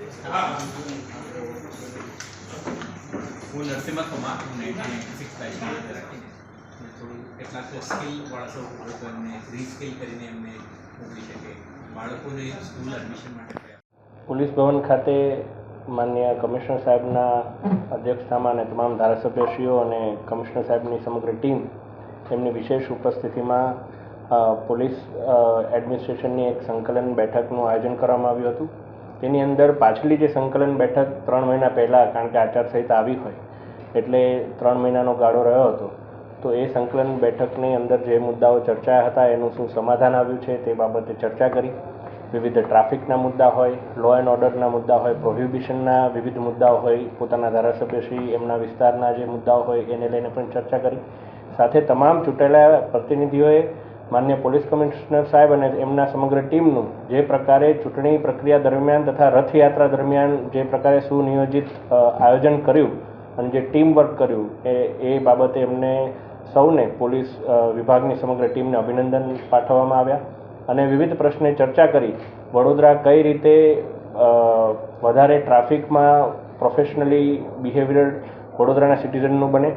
હું નર્સિંગમાં કુમાર હું સિક્સ રાખીને. અને થોડું કેટલાક સ્કિલવાળા સૌ એમને રીસ્કિલ કરીને એમને મોકલી શકે. બાળકોને સ્કૂલ એડમિશન માટે પોલીસ ભવન ખાતે માન્ય કમિશનર સાહેબના અધ્યક્ષતામાં અને તમામ ધારાસભ્યશ્રીઓ અને કમિશનર સાહેબની સમગ્ર ટીમ એમની વિશેષ ઉપસ્થિતિમાં પોલીસ એડમિનિસ્ટ્રેશનની એક સંકલન બેઠકનું આયોજન કરવામાં આવ્યું હતું. તેની અંદર પાછલી જે સંકલન બેઠક ત્રણ મહિના પહેલાં, કારણ કે આચારસંહિતા આવી હોય, એટલે ત્રણ મહિનાનો ગાળો રહ્યો હતો, તો એ સંકલન બેઠકની અંદર જે મુદ્દાઓ ચર્ચાયા હતા, એનું શું સમાધાન આવ્યું છે તે બાબતે ચર્ચા કરી. વિવિધ ટ્રાફિકના મુદ્દા હોય લો એન્ડ ઓર્ડરના મુદ્દા હોય પ્રોહિબિશનના વિવિધ મુદ્દાઓ હોય, પોતાના ધારાસભ્યશ્રી, એમના વિસ્તારના જે મુદ્દાઓ હોય, એને લઈને પણ ચર્ચા કરી. સાથે તમામ ચૂંટાયેલા પ્રતિનિધિઓએ માન્ય પોલીસ કમિશનર સાહેબ અને એમના સમગ્ર ટીમનું જે પ્રકારે ચૂંટણી પ્રક્રિયા દરમિયાન તથા રથયાત્રા દરમિયાન જે પ્રકારે સુનિયોજિત આયોજન કર્યું અને જે ટીમ વર્ક કર્યું, એ એ બાબતે એમને સૌને પોલીસ વિભાગની સમગ્ર ટીમને અભિનંદન પાઠવવામાં આવ્યા અને વિવિધ પ્રશ્ને ચર્ચા કરી. વડોદરા કઈ રીતે વધારે ટ્રાફિકમાં પ્રોફેશનલી બિહેવિયર વડોદરાના સિટીઝનનું બને?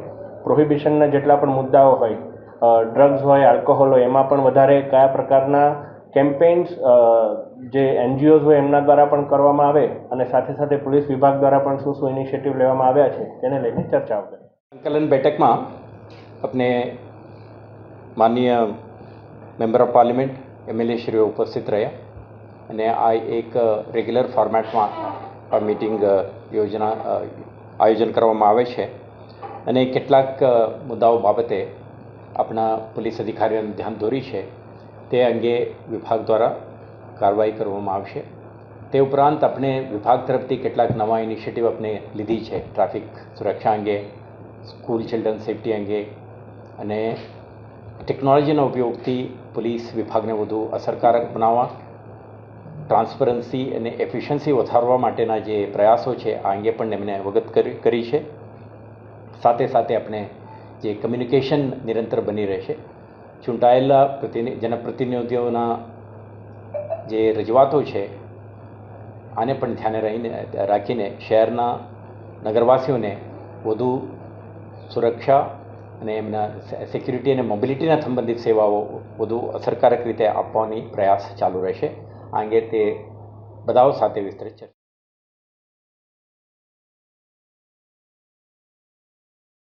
પ્રોહિબિશનના જેટલા પણ મુદ્દાઓ હોય ડ્રગ્સ હોય આલ્કોહોલ હોય, એમાં પણ વધારે કયા પ્રકારના કેમ્પેન્સ જે એનજીઓઝ હોય, એમના દ્વારા પણ કરવામાં આવે અને સાથે સાથે પોલીસ વિભાગ દ્વારા પણ શું શું ઇનિશિયેટિવ લેવામાં આવ્યા છે, તેને લઈને ચર્ચાઓ કરી સંકલન બેઠકમાં આપણે માનનીય મેમ્બર ઓફ પાર્લિમેન્ટ એમએલએ શ્રીઓ ઉપસ્થિત રહ્યા અને આ એક રેગ્યુલર ફોર્મેટમાં આ મિટિંગ યોજના આયોજન કરવામાં આવે છે અને કેટલાક મુદ્દાઓ બાબતે આપણા પોલીસ અધિકારીઓને ધ્યાન દોરી છે, તે અંગે વિભાગ દ્વારા કાર્યવાહી કરવામાં આવશે. તે ઉપરાંત આપણે વિભાગ તરફથી કેટલાક નવા ઇનિશિયેટિવ આપણે લીધી છે, ટ્રાફિક સુરક્ષા અંગે, સ્કૂલ ચિલ્ડ્રન સેફટી અંગે અને ટેકનોલોજીના ઉપયોગથી પોલીસ વિભાગને વધુ અસરકારક બનાવવા ટ્રાન્સપરન્સી અને એફિશિયન્સી વધારવા માટેના જે પ્રયાસો છે, આ અંગે પણ એમને અવગત કરી છે. સાથે સાથે આપણે જે કમ્યુનિકેશન નિરંતર બની રહેશે. ચૂંટાયેલા પ્રતિનિ, જનપ્રતિનિધિઓના જે રજૂઆતો છે, આને પણ ધ્યાને રહીને, રાખીને શહેરના નગરવાસીઓને વધુ સુરક્ષા અને એમના સિક્યુરિટી અને મોબિલિટીના સંબંધિત સેવાઓ વધુ અસરકારક રીતે આપવાની પ્રયાસ ચાલુ રહેશે. આ અંગે તે બધાઓ સાથે વિસ્તૃત ચર્ચા